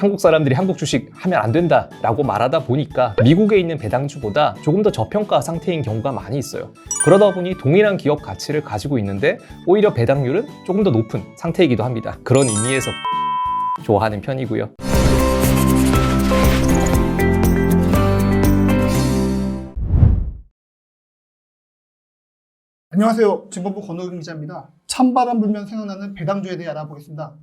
한국 사람들이 한국 주식 하면 안 된다 라고 말하다 보니까 미국에 있는 배당주보다 조금 더 저평가 상태인 경우가 많이 있어요. 그러다 보니 동일한 기업 가치를 가지고 있는데 오히려 배당률은 조금 더 높은 상태이기도 합니다. 그런 의미에서 좋아하는 편이고요. 안녕하세요. 증권부 권호경 기자입니다. 찬바람 불면 생각나는 배당주에 대해 알아보겠습니다.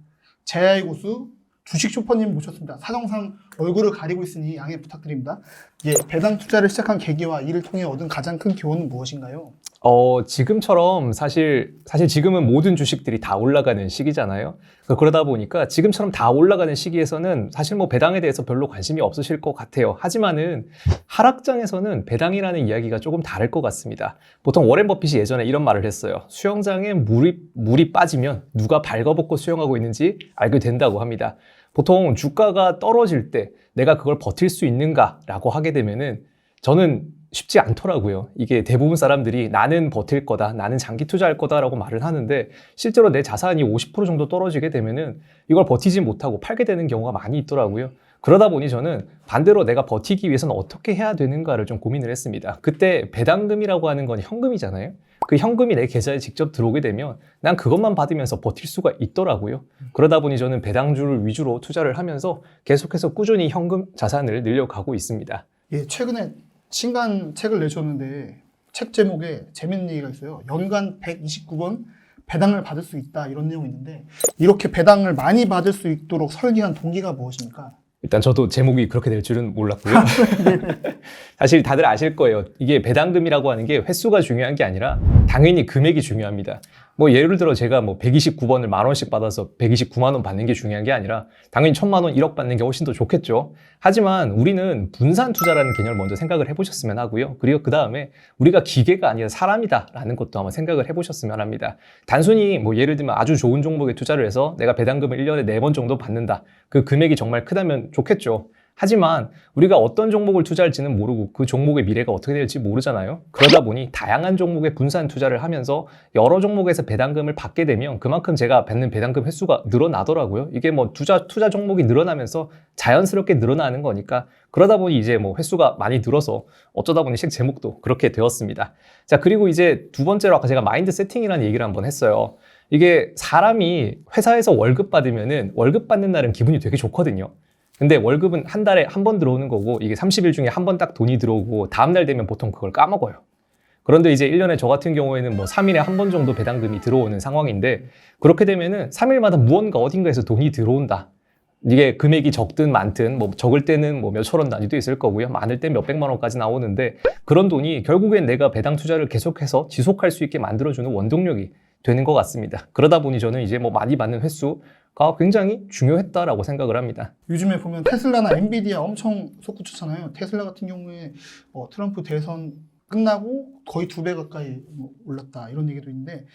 제야의 고수 주식 쇼퍼님 모셨습니다. 사정상 얼굴을 가리고 있으니 양해 부탁드립니다. 예, 배당 투자를 시작한 계기와 이를 통해 얻은 가장 큰 교훈은 무엇인가요? 어, 지금처럼 사실, 사실 지금은 모든 주식들이 다 올라가는 시기잖아요. 그러다 보니까 지금처럼 다 올라가는 시기에서는 사실 뭐 배당에 대해서 별로 관심이 없으실 것 같아요. 하지만은 하락장에서는 배당이라는 이야기가 조금 다를 것 같습니다. 보통 워렌 버핏이 예전에 이런 말을 했어요. 수영장에 물이, 물이 빠지면 누가 발가벗고 수영하고 있는지 알게 된다고 합니다. 보통 주가가 떨어질 때 내가 그걸 버틸 수 있는가라고 하게 되면은 저는 쉽지 않더라고요. 이게 대부분 사람들이 나는 버틸 거다, 나는 장기 투자할 거다라고 말을 하는데 실제로 내 자산이 50% 정도 떨어지게 되면은 이걸 버티지 못하고 팔게 되는 경우가 많이 있더라고요. 그러다 보니 저는 반대로 내가 버티기 위해서는 어떻게 해야 되는가를 좀 고민을 했습니다. 그때 배당금이라고 하는 건 현금이잖아요. 그 현금이 내 계좌에 직접 들어오게 되면 난 그것만 받으면서 버틸 수가 있더라고요. 그러다 보니 저는 배당주를 위주로 투자를 하면서 계속해서 꾸준히 현금 자산을 늘려가고 있습니다. 예, 최근에 신간 책을 내셨는데 책 제목에 재밌는 얘기가 있어요. 연간 129번 배당을 받을 수 있다 이런 내용이 있는데 이렇게 배당을 많이 받을 수 있도록 설계한 동기가 무엇입니까? 일단 저도 제목이 그렇게 될 줄은 몰랐고요. 사실 다들 아실 거예요. 이게 배당금이라고 하는 게 횟수가 중요한 게 아니라 당연히 금액이 중요합니다. 뭐 예를 들어 제가 뭐 129번을 만 원씩 받아서 129만 원 받는 게 중요한 게 아니라 당연히 천만 원, 1억 받는 게 훨씬 더 좋겠죠. 하지만 우리는 분산 투자라는 개념을 먼저 생각을 해보셨으면 하고요. 그리고 그 다음에 우리가 기계가 아니라 사람이다라는 것도 한번 생각을 해보셨으면 합니다. 단순히 뭐 예를 들면 아주 좋은 종목에 투자를 해서 내가 배당금을 1년에 4번 정도 받는다. 그 금액이 정말 크다면 좋겠죠. 하지만 우리가 어떤 종목을 투자할지는 모르고 그 종목의 미래가 어떻게 될지 모르잖아요. 그러다 보니 다양한 종목에 분산 투자를 하면서 여러 종목에서 배당금을 받게 되면 그만큼 제가 받는 배당금 횟수가 늘어나더라고요. 이게 뭐 투자 투자 종목이 늘어나면서 자연스럽게 늘어나는 거니까 그러다 보니 이제 뭐 횟수가 많이 늘어서 어쩌다 보니 책 제목도 그렇게 되었습니다. 자, 그리고 이제 두 번째로 아까 제가 마인드 세팅이라는 얘기를 한번 했어요. 이게 사람이 회사에서 월급 받으면은 월급 받는 날은 기분이 되게 좋거든요. 근데 월급은 한 달에 한 번 들어오는 거고 이게 30일 중에 한 번 딱 돈이 들어오고 다음 날 되면 보통 그걸 까먹어요. 그런데 이제 1년에 저 같은 경우에는 뭐 3일에 한 번 정도 배당금이 들어오는 상황인데 그렇게 되면은 3일마다 무언가 어딘가에서 돈이 들어온다. 이게 금액이 적든 많든 뭐 적을 때는 뭐 몇천 원 단위도 있을 거고요. 많을 때 몇백만 원까지 나오는데 그런 돈이 결국엔 내가 배당 투자를 계속해서 지속할 수 있게 만들어주는 원동력이 되는 것 같습니다. 그러다 보니 저는 이제 뭐 많이 받는 횟수 가 굉장히 중요했다라고 생각을 합니다. 요즘에 보면 테슬라나 엔비디아 엄청 솟구쳤잖아요. 테슬라 같은 경우에 뭐 트럼프 대선 끝나고 거의 두 배 가까이 뭐 올랐다 이런 얘기도 있는데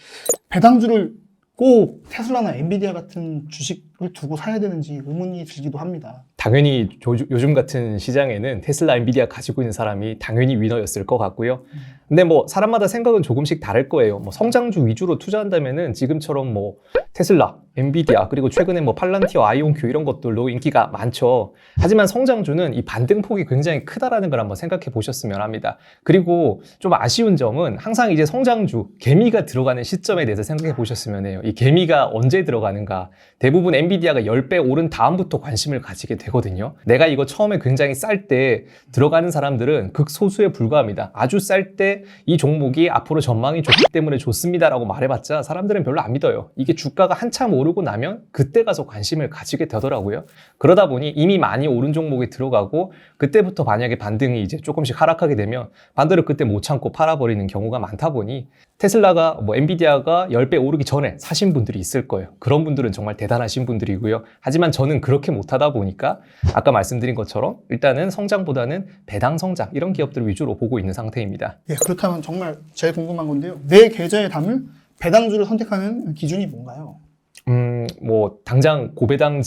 배당주를 꼭 테슬라나 엔비디아 같은 주식을 두고 사야 되는지 의문이 들기도 합니다. 당연히 조- 요즘 같은 시장에는 테슬라, 엔비디아 가지고 있는 사람이 당연히 위너였을 것 같고요. 근데 뭐 사람마다 생각은 조금씩 다를 거예요. 뭐 성장주 위주로 투자한다면은 지금처럼 뭐 테슬라, 엔비디아 그리고 최근에 뭐 팔란티어, 아이온큐 이런 것들로 인기가 많죠. 하지만 성장주는 이 반등폭이 굉장히 크다라는 걸 한번 생각해 보셨으면 합니다. 그리고 좀 아쉬운 점은 항상 이제 성장주 개미가 들어가는 시점에 대해서 생각해 보셨으면 해요. 이 개미가 언제 들어가는가? 대부분 엔비디아가 10배 오른 다음부터 관심을 가지게 되 거든요. 내가 이거 처음에 굉장히 쌀 때 들어가는 사람들은 극소수에 불과합니다. 아주 쌀 때 이 종목이 앞으로 전망이 좋기 때문에 좋습니다라고 말해봤자 사람들은 별로 안 믿어요. 이게 주가가 한참 오르고 나면 그때 가서 관심을 가지게 되더라고요. 그러다 보니 이미 많이 오른 종목에 들어가고 그때부터 만약에 반등이 이제 조금씩 하락하게 되면 반대로 그때 못 참고 팔아버리는 경우가 많다 보니 테슬라가 뭐 엔비디아가 10배 오르기 전에 사신 분들이 있을 거예요. 그런 분들은 정말 대단하신 분들이고요. 하지만 저는 그렇게 못하다 보니까 아까 말씀드린 것처럼 일단은 성장보다는 배당 성장 이런 기업들 위주로 보고 있는 상태입니다. 예, 그렇다면 정말 제일 궁금한 건데요. 내 계좌에 담을 배당주를 선택하는 기준이 뭔가요? 음, 뭐 당장 고배당을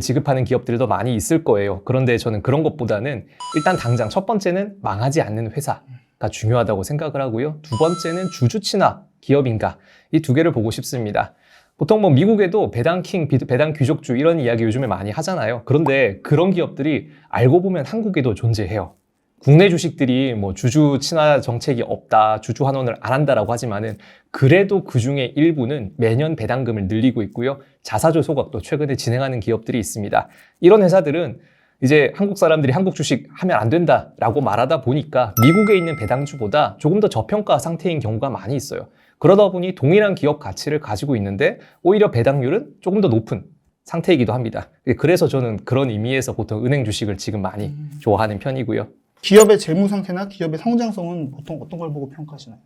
지급하는 기업들도 많이 있을 거예요. 그런데 저는 그런 것보다는 일단 당장 첫 번째는 망하지 않는 회사가 중요하다고 생각을 하고요. 두 번째는 주주친화 기업인가 이 두 개를 보고 싶습니다. 보통 뭐 미국에도 배당킹, 비- 배당 귀족주 이런 이야기 요즘에 많이 하잖아요. 그런데 그런 기업들이 알고 보면 한국에도 존재해요. 국내 주식들이 뭐 주주 친화 정책이 없다, 주주 환원을 안 한다라고 하지만은 그래도 그 중에 일부는 매년 배당금을 늘리고 있고요. 자사주 소각도 최근에 진행하는 기업들이 있습니다. 이런 회사들은 이제 한국 사람들이 한국 주식 하면 안 된다라고 말하다 보니까 미국에 있는 배당주보다 조금 더 저평가 상태인 경우가 많이 있어요. 그러다 보니 동일한 기업 가치를 가지고 있는데 오히려 배당률은 조금 더 높은 상태이기도 합니다. 그래서 저는 그런 의미에서 보통 은행 주식을 지금 많이 음. 좋아하는 편이고요. 기업의 재무 상태나 기업의 성장성은 보통 어떤 걸 보고 평가하시나요?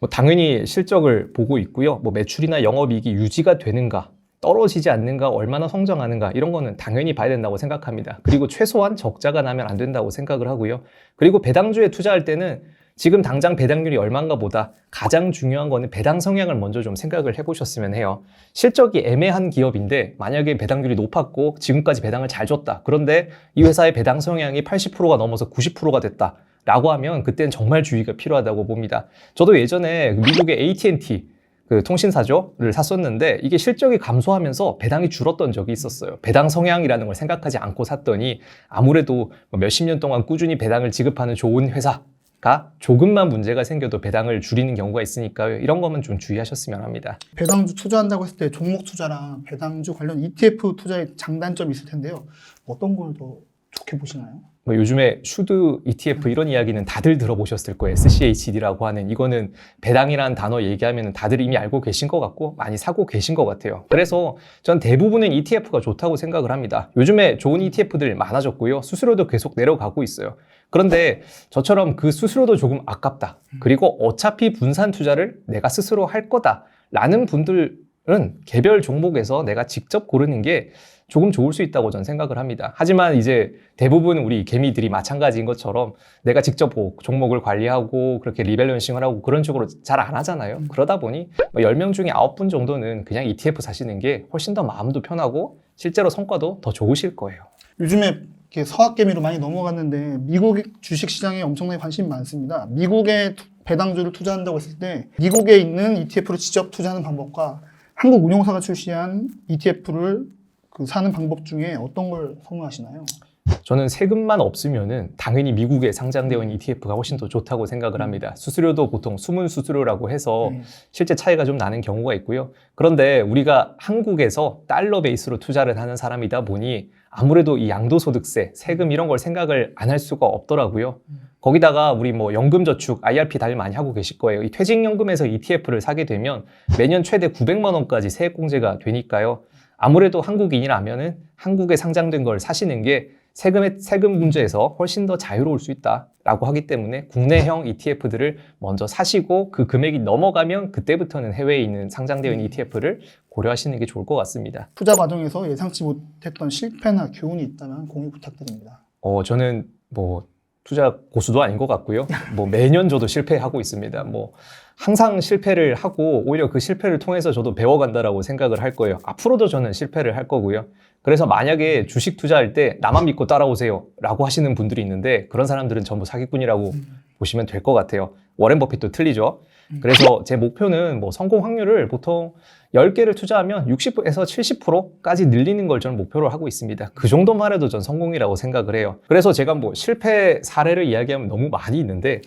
뭐 당연히 실적을 보고 있고요. 뭐 매출이나 영업이익이 유지가 되는가, 떨어지지 않는가, 얼마나 성장하는가 이런 거는 당연히 봐야 된다고 생각합니다. 그리고 최소한 적자가 나면 안 된다고 생각을 하고요. 그리고 배당주에 투자할 때는 지금 당장 배당률이 얼마인가 보다 가장 중요한 거는 배당 성향을 먼저 좀 생각을 해보셨으면 해요. 실적이 애매한 기업인데 만약에 배당률이 높았고 지금까지 배당을 잘 줬다. 그런데 이 회사의 배당 성향이 80%가 넘어서 90%가 됐다. 라고 하면 그때는 정말 주의가 필요하다고 봅니다. 저도 예전에 미국의 AT&T 그 통신사죠를 샀었는데 이게 실적이 감소하면서 배당이 줄었던 적이 있었어요. 배당 성향이라는 걸 생각하지 않고 샀더니 아무래도 뭐 몇십 년 동안 꾸준히 배당을 지급하는 좋은 회사 가 조금만 문제가 생겨도 배당을 줄이는 경우가 있으니까요. 이런 거면 좀 주의하셨으면 합니다. 배당주 투자한다고 했을 때 종목 투자랑 배당주 관련 ETF 투자의 장단점이 있을 텐데요. 어떤 걸 더 좋게 보시나요? 뭐 요즘에 슈드 ETF 이런 이야기는 다들 들어보셨을 거예요. SCHD라고 하는 이거는 배당이라는 단어 얘기하면 다들 이미 알고 계신 것 같고 많이 사고 계신 것 같아요. 그래서 전 대부분은 ETF가 좋다고 생각을 합니다. 요즘에 좋은 ETF들 많아졌고요. 수수료도 계속 내려가고 있어요. 그런데 저처럼 그 수수료도 조금 아깝다. 그리고 어차피 분산 투자를 내가 스스로 할 거다 라는 분들 은 개별 종목에서 내가 직접 고르는 게 조금 좋을 수 있다고 저는 생각을 합니다. 하지만 이제 대부분 우리 개미들이 마찬가지인 것처럼 내가 직접 뭐 종목을 관리하고 그렇게 리밸런싱을 하고 그런 식으로 잘 안 하잖아요. 그러다 보니 뭐 10명 중에 9분 정도는 그냥 ETF 사시는 게 훨씬 더 마음도 편하고 실제로 성과도 더 좋으실 거예요. 요즘에 이렇게 서학개미로 많이 넘어갔는데 미국 주식 시장에 엄청나게 관심이 많습니다. 미국에 투- 배당주를 투자한다고 했을 때 미국에 있는 ETF를 직접 투자하는 방법과 한국 운용사가 출시한 ETF를 그 사는 방법 중에 어떤 걸 선호하시나요? 저는 세금만 없으면은 당연히 미국에 상장되어 있는 ETF가 훨씬 더 좋다고 생각을 합니다. 수수료도 보통 숨은 수수료라고 해서 네. 실제 차이가 좀 나는 경우가 있고요. 그런데 우리가 한국에서 달러 베이스로 투자를 하는 사람이다 보니 아무래도 이 양도소득세, 세금 이런 걸 생각을 안 할 수가 없더라고요. 거기다가 우리 뭐 연금저축, IRP 다들 많이 하고 계실 거예요. 이 퇴직연금에서 ETF를 사게 되면 매년 최대 900만 원까지 세액공제가 되니까요. 아무래도 한국인이라면은 한국에 상장된 걸 사시는 게 세금의 세금 문제에서 훨씬 더 자유로울 수 있다라고 하기 때문에 국내형 ETF들을 먼저 사시고 그 금액이 넘어가면 그때부터는 해외에 있는 상장되어 있는 ETF를 고려하시는 게 좋을 것 같습니다. 투자 과정에서 예상치 못했던 실패나 교훈이 있다면 공유 부탁드립니다. 어, 저는 뭐 투자 고수도 아닌 것 같고요. 뭐 매년 저도 실패하고 있습니다. 뭐 항상 실패를 하고 오히려 그 실패를 통해서 저도 배워간다라고 생각을 할 거예요. 앞으로도 저는 실패를 할 거고요. 그래서 만약에 주식 투자할 때 나만 믿고 따라오세요 라고 하시는 분들이 있는데 그런 사람들은 전부 사기꾼이라고 보시면 될 것 같아요. 워렌 버핏도 틀리죠. 그래서 제 목표는 뭐 성공 확률을 보통 10개를 투자하면 60에서 70%까지 늘리는 걸 저는 목표로 하고 있습니다. 그 정도만 해도 전 성공이라고 생각을 해요. 그래서 제가 뭐 실패 사례를 이야기하면 너무 많이 있는데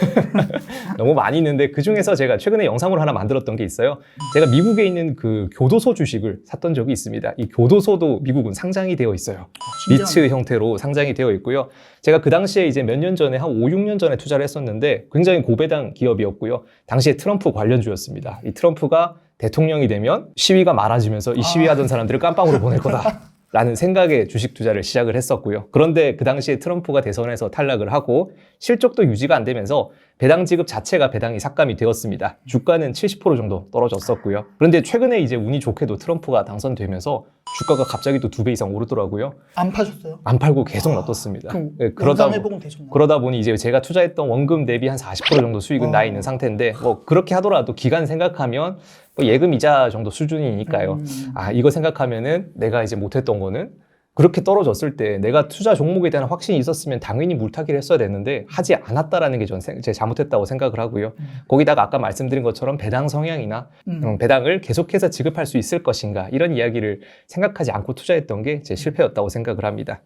너무 많이 있는데 그 중에서 제가 최근에 영상으로 하나 만들었던 게 있어요. 제가 미국에 있는 그 교도소 주식을 샀던 적이 있습니다. 이 교도소도 미국은 상장이 되어 있어요. 리츠 형태로 상장이 되어 있고요. 제가 그 당시에 이제 몇 년 전에 한 5, 6년 전에 투자를 했었는데 굉장히 고배당 기업이었고요. 당시에 트럼프 관련주였습니다. 이 트럼프가 대통령이 되면 시위가 많아지면서 이 시위하던 사람들을 깜빵으로 보낼 거다. 라는 생각에 주식 투자를 시작을 했었고요. 그런데 그 당시에 트럼프가 대선에서 탈락을 하고 실적도 유지가 안 되면서 배당 지급 자체가 배당이 삭감이 되었습니다. 주가는 70% 정도 떨어졌었고요. 그런데 최근에 이제 운이 좋게도 트럼프가 당선되면서 주가가 갑자기 또 두 배 이상 오르더라고요. 안 파셨어요? 안 팔고 계속 아, 놔뒀습니다. 그럼 예, 그러다 연장 보- 회복은 되셨나요? 그러다 보니 이제 제가 투자했던 원금 대비 한 40% 정도 수익은 어. 나 있는 상태인데 뭐 그렇게 하더라도 기간 생각하면 뭐 예금 이자 정도 수준이니까요. 음. 아 이거 생각하면은 내가 이제 못했던 거는 그렇게 떨어졌을 때 내가 투자 종목에 대한 확신이 있었으면 당연히 물타기를 했어야 됐는데 하지 않았다라는 게전제 잘못했다고 생각을 하고요. 음. 거기다가 아까 말씀드린 것처럼 배당 성향이나 음. 음, 배당을 계속해서 지급할 수 있을 것인가 이런 이야기를 생각하지 않고 투자했던 게 제 실패였다고 생각을 합니다.